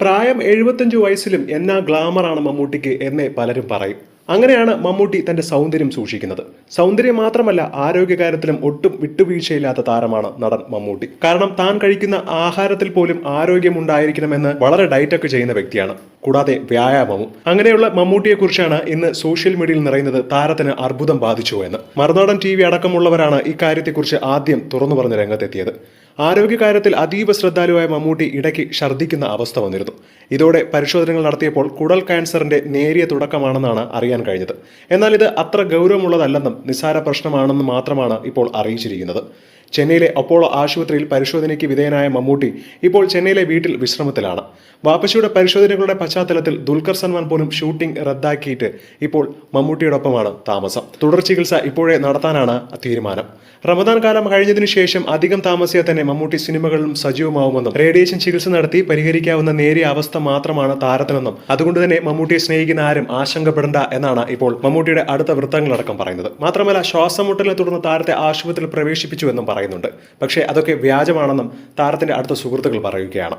പ്രായം എഴുപത്തഞ്ച് വയസ്സിലും എന്നാ ഗ്ലാമറാണ് മമ്മൂട്ടിക്ക് എന്നേ പലരും പറയും. അങ്ങനെയാണ് മമ്മൂട്ടി തന്റെ സൗന്ദര്യം സൂക്ഷിക്കുന്നത്. സൗന്ദര്യം മാത്രമല്ല ആരോഗ്യകാര്യത്തിലും ഒട്ടും വിട്ടുവീഴ്ചയില്ലാത്ത താരമാണ് നടൻ മമ്മൂട്ടി. കാരണം താൻ കഴിക്കുന്ന ആഹാരത്തിൽ പോലും ആരോഗ്യമുണ്ടായിരിക്കണമെന്ന് വളരെ ഡയറ്റൊക്കെ ചെയ്യുന്ന വ്യക്തിയാണ്. കൂടാതെ വ്യായാമവും. അങ്ങനെയുള്ള മമ്മൂട്ടിയെ കുറിച്ചാണ് ഇന്ന് സോഷ്യൽ മീഡിയയിൽ നിറയുന്നത് താരത്തിന് അർബുദം ബാധിച്ചു എന്ന്. മറുനാടൻ ടി വി അടക്കമുള്ളവരാണ് ഇക്കാര്യത്തെക്കുറിച്ച് ആദ്യം തുറന്നു പറഞ്ഞ രംഗത്തെത്തിയത്. ആരോഗ്യകാര്യത്തിൽ അതീവ ശ്രദ്ധാലുവായ മമ്മൂട്ടി ഇടയ്ക്ക് ഛർദ്ദിക്കുന്ന അവസ്ഥ വന്നിരുന്നു. ഇതോടെ പരിശോധനകൾ നടത്തിയപ്പോൾ കുടൽ ക്യാൻസറിന്റെ നേരിയ തുടക്കമാണെന്നാണ് അറിയാൻ കഴിഞ്ഞത്. എന്നാൽ ഇത് അത്ര ഗൗരവമുള്ളതല്ലെന്നും നിസ്സാര പ്രശ്നമാണെന്നും മാത്രമാണ് ഇപ്പോൾ അറിയിച്ചിരിക്കുന്നത്. ചെന്നൈയിലെ അപ്പോളോ ആശുപത്രിയിൽ പരിശോധനയ്ക്ക് വിധേയനായ മമ്മൂട്ടി ഇപ്പോൾ ചെന്നൈയിലെ വീട്ടിൽ വിശ്രമത്തിലാണ്. വാപ്പച്ചിയുടെ പരിശോധനകളുടെ പശ്ചാത്തലത്തിൽ ദുൽഖർ സൽമാൻ പോലും ഷൂട്ടിംഗ് റദ്ദാക്കിയിട്ട് ഇപ്പോൾ മമ്മൂട്ടിയോടൊപ്പമാണ് താമസം. തുടർ ചികിത്സ ഇപ്പോഴേ നടത്താനാണ് തീരുമാനം. റമദാൻ കാലം കഴിഞ്ഞതിനു ശേഷം അധികം താമസിയാൽ തന്നെ മമ്മൂട്ടി സിനിമകളിലും സജീവമാവുമെന്നും റേഡിയേഷൻ ചികിത്സ നടത്തി പരിഹരിക്കാവുന്ന നേരിയ അവസ്ഥ മാത്രമാണ് താരത്തിനെന്നും അതുകൊണ്ട് തന്നെ മമ്മൂട്ടിയെ സ്നേഹിക്കുന്ന ആരും ആശങ്കപ്പെടേണ്ട എന്നാണ് ഇപ്പോൾ മമ്മൂട്ടിയുടെ അടുത്ത വൃത്തങ്ങളടക്കം പറയുന്നത്. മാത്രമല്ല ശ്വാസം മുട്ടലിനെ തുടർന്ന് താരത്തെ ആശുപത്രിയിൽ പ്രവേശിപ്പിച്ചു എന്നും പറയുന്നുണ്ട്. പക്ഷേ അതൊക്കെ വ്യാജമാണെന്നും താരത്തിന്റെ അടുത്ത സുഹൃത്തുക്കൾ പറയുകയാണ്.